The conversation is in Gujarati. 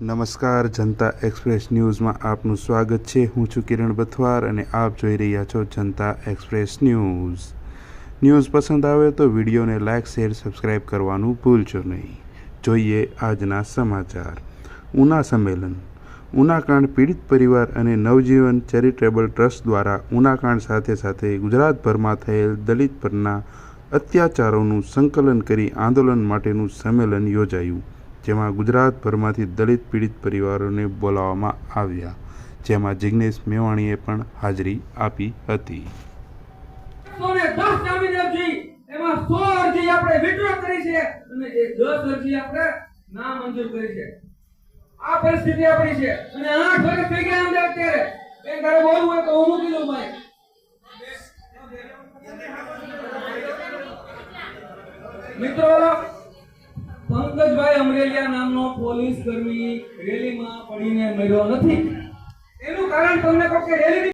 નમસ્કાર, જનતા એક્સપ્રેસ ન્યૂઝમાં આપનું સ્વાગત છે. હું છું કિરણ બથવાર અને આપ જોઈ રહ્યા છો જનતા એક્સપ્રેસ ન્યૂઝ. ન્યૂઝ પસંદ આવે તો વિડીયોને લાઇક, શેર, સબસ્ક્રાઇબ કરવાનું ભૂલશો નહીં. જોઈએ આજના સમાચાર. ઉના સંમેલન. ઉનાકાંડ પીડિત પરિવાર અને નવજીવન ચેરિટેબલ ટ્રસ્ટ દ્વારા ઉનાકાંડ સાથે સાથે ગુજરાતભરમાં થયેલ દલિત પરના અત્યાચારોનું સંકલન કરી આંદોલન માટેનું સંમેલન યોજાયું. જેમાં ગુજરાતભરમાંથી દલિત પીડિત પરિવારોને બોલાવવામાં આવ્યા, જેમાં જિગ્નેશ મેવાણીએ પણ હાજરી આપી હતી. મિત્રો પંકજભાઈ અમરેલિયા નામનો પોલીસ કર્મી રેલીમાં પડીને મર્યો નથી. એનું કારણ તમને કહો કે રેલી